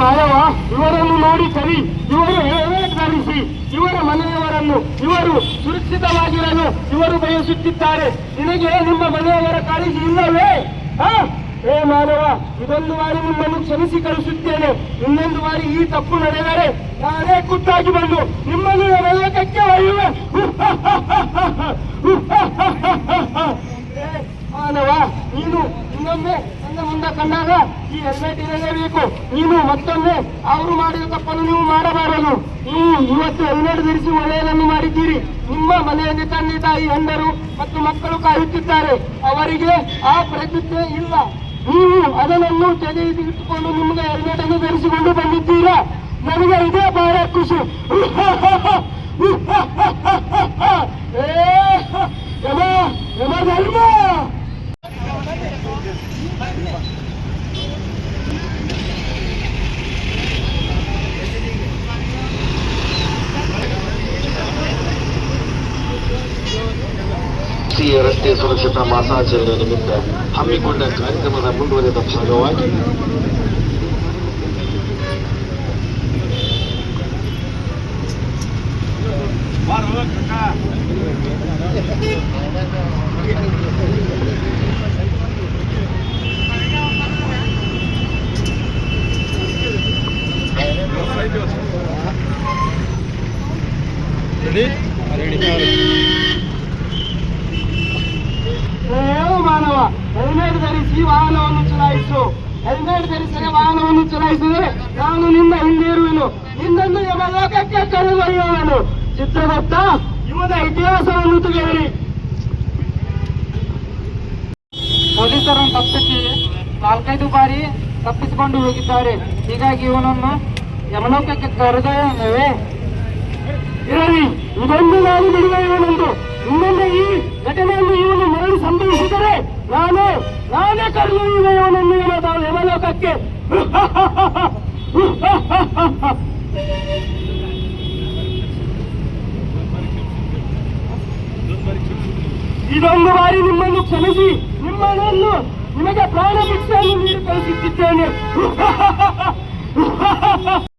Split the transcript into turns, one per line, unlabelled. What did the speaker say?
ಮಾಯವ ಇವರನ್ನು ನೋಡಿ ಕರಿ ಇವರು ಧರಿಸಿ ಇವರ ಮನೆಯವರನ್ನು, ಇವರು ಸುರಕ್ಷಿತವಾಗಿರಲು ಇವರು ಬಯಸುತ್ತಿದ್ದಾರೆ. ನಿನಗೆ ನಿಮ್ಮ ಮನೆಯವರ ಕಾಳಜಿ ಇಲ್ಲವೇ? ಏ ಮಾನವ, ಇದೊಂದು ಬಾರಿ ನಿಮ್ಮನ್ನು ಕ್ಷಮಿಸಿ ಕಳಿಸುತ್ತೇನೆ. ಇನ್ನೊಂದು ಬಾರಿ ಈ ತಪ್ಪು ನಡೆದರೆ ನಾನೇ ಕುತ್ತಾಗಿ ಬಂದು ನಿಮ್ಮನ್ನು ನರಕಕ್ಕೆ ಒಯ್ಯುವೆ. ಮಾನವ, ನೀನು ಇನ್ನೊಮ್ಮೆ ನನ್ನ ಮುಂದೆ ಕಂಡಾಗ ಈ ಹೆಲ್ಮೆಟ್ ಇರಲೇಬೇಕು. ನೀನು ಮತ್ತೊಮ್ಮೆ ಅವರು ಮಾಡಿದ ತಪ್ಪನ್ನು ನೀವು ಮಾಡಬಾರದು. ನೀವು ಇವತ್ತು ಹೆಲ್ಮೆಟ್ ಧರಿಸಿ ಒಳ್ಳೆಯದನ್ನು ಮಾಡಿದ್ದೀರಿ. ನಿಮ್ಮ ಮನೆಯಲ್ಲಿ ತಂದೆ ತಾಯಿ ಹೆಂಡರು ಮತ್ತು ಮಕ್ಕಳು ಕಾಯುತ್ತಿದ್ದಾರೆ. ಅವರಿಗೆ ಆ ಪ್ರಜ್ಞೆ ಇಲ್ಲ. ನೀವು ಅದನ್ನು ತೆಗೆದಿಟ್ಟುಕೊಂಡು ನಿಮಗೆ ಹೆಲ್ಮೆಟ್ ಅನ್ನು ಧರಿಸಿಕೊಂಡು ಬಂದಿದ್ದೀರಾ? ನನಗೆ ಇದೇ ಬಹಳ ಖುಷಿ.
ರಾಷ್ಟ್ರೀಯ ರಸ್ತೆ ಸುರಕ್ಷತಾ ಮಾಸಾಚರಣೆ ನಿಮಿತ್ತ ಹಮ್ಮಿಕೊಂಡ ಕಾರ್ಯಕ್ರಮದ ಮುಂದುವರೆದ ಭಾಗವಾಗಿ
ಏ ಮಾನವ ಹೆಲ್ಮೆಟ್ ಧರಿಸಿ ವಾಹನವನ್ನು ಚಲಾಯಿಸು. ಹೆಲ್ಮೆಟ್ ಧರಿಸದೆ ವಾಹನವನ್ನು ಚಲಾಯಿಸಿದರೆ ನಾನು ನಿನ್ನ ಹಿಂದೆ ಇರುವೆನು ನಿನ್ನನ್ನು ಯಮಲೋಕಕ್ಕೆ ಕರೆದೊಯ್ಯುವನು. ಚಿತ್ರಗುಪ್ತ ಇವನ ಇತಿಹಾಸವನ್ನು ತೆಗೆಯಿರಿ
ಪೊಲೀಸರನ್ನು ತಪ್ಪಿಸಿ ನಾಲ್ಕೈದು ಬಾರಿ ತಪ್ಪಿಸಿಕೊಂಡು ಹೋಗಿದ್ದಾರೆ. ಹೀಗಾಗಿ ಇವನನ್ನು ಯಮಲೋಕಕ್ಕೆ ಕರೆದೊಯ್ಯುವೇ
ಇರಲಿ, ಇದೊಂದು ನಾನು ಬಿಡುವೆಯವನೆಂದು ಇನ್ನೊಂದು ಈ ಘಟನೆಯನ್ನು ನಾನೇ ಕರೆದೊಯ್ಯುವೆಯವನನ್ನು ಇವನ ಯಮಲೋಕಕ್ಕೆ ಇದೊಂದು ಬಾರಿ ನಿಮ್ಮನ್ನು ಕ್ಷಮಿಸಿ ನಿಮ್ಮನ್ನು ನಿಮಗೆ ಪ್ರಾಣ ಭಿಕ್ಷೆಯನ್ನು ನೀಡಿ ಕಳಿಸುತ್ತಿದ್ದೇನೆ.